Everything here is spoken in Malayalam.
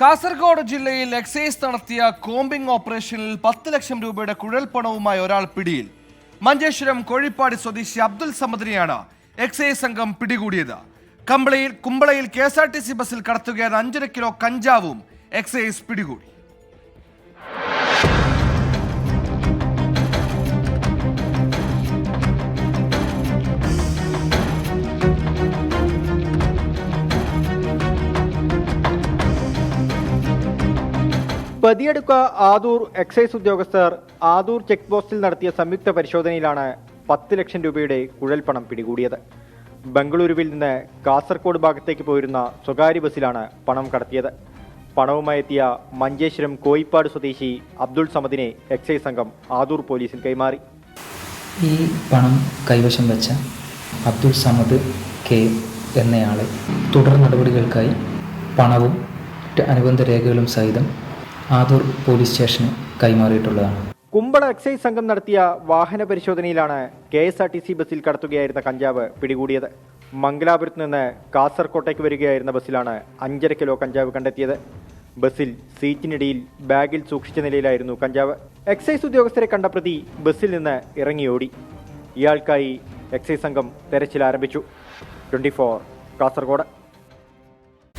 കാസർഗോഡ് ജില്ലയിൽ എക്സൈസ് നടത്തിയ കോമ്പിംഗ് ഓപ്പറേഷനിൽ പത്ത് ലക്ഷം രൂപയുടെ കുഴൽപ്പണവുമായി ഒരാൾ പിടിയിൽ. മഞ്ചേശ്വരം കോഴിപ്പാടി സ്വദേശി അബ്ദുൽ സമദിനെയാണ് എക്സൈസ് സംഘം പിടികൂടിയത്. കമ്പളയിൽ കുമ്പളയിൽ K S R T C ബസ്സിൽ കടത്തുകയാണ് അഞ്ചര കിലോ കഞ്ചാവും എക്സൈസ് പിടികൂടി. പതിയെടുക്ക ആദൂർ എക്സൈസ് ഉദ്യോഗസ്ഥർ ആദൂർ ചെക്ക് പോസ്റ്റിൽ നടത്തിയ സംയുക്ത പരിശോധനയിലാണ് പത്ത് ലക്ഷം രൂപയുടെ കുഴൽപ്പണം പിടികൂടിയത്. ബംഗളൂരുവിൽ നിന്ന് കാസർഗോഡ് ഭാഗത്തേക്ക് പോയിരുന്ന സ്വകാര്യ ബസ്സിലാണ് പണം കടത്തിയത്. പണവുമായി എത്തിയ മഞ്ചേശ്വരം കോയിപ്പാട് സ്വദേശി അബ്ദുൾ സമദിനെ എക്സൈസ് സംഘം ആദൂർ പോലീസിൽ കൈമാറി. ഈ പണം കൈവശം വെച്ച അബ്ദുൾ സമദ് കെ എന്നയാളെ തുടർ നടപടികൾക്കായി പണവും അനുബന്ധ രേഖകളും സഹിതം ആദൂർ പോലീസ് സ്റ്റേഷന് കൈമാറിയിട്ടുള്ളതാണ്. കുമ്പള എക്സൈസ് സംഘം നടത്തിയ വാഹന പരിശോധനയിലാണ് K S R T C ബസ്സിൽ കടത്തുകയായിരുന്ന കഞ്ചാവ് പിടികൂടിയത്. മംഗലാപുരത്ത് നിന്ന് കാസർകോട്ടേക്ക് വരികയായിരുന്ന ബസ്സിലാണ് അഞ്ചര കിലോ കഞ്ചാവ് കണ്ടെത്തിയത്. ബസ്സിൽ സീറ്റിനിടയിൽ ബാഗിൽ സൂക്ഷിച്ച നിലയിലായിരുന്നു കഞ്ചാവ്. എക്സൈസ് ഉദ്യോഗസ്ഥരെ കണ്ട പ്രതി ബസ്സിൽ നിന്ന് ഇറങ്ങിയോടി. ഇയാൾക്കായി എക്സൈസ് സംഘം തെരച്ചിൽ ആരംഭിച്ചു. Twenty four Kasaragod.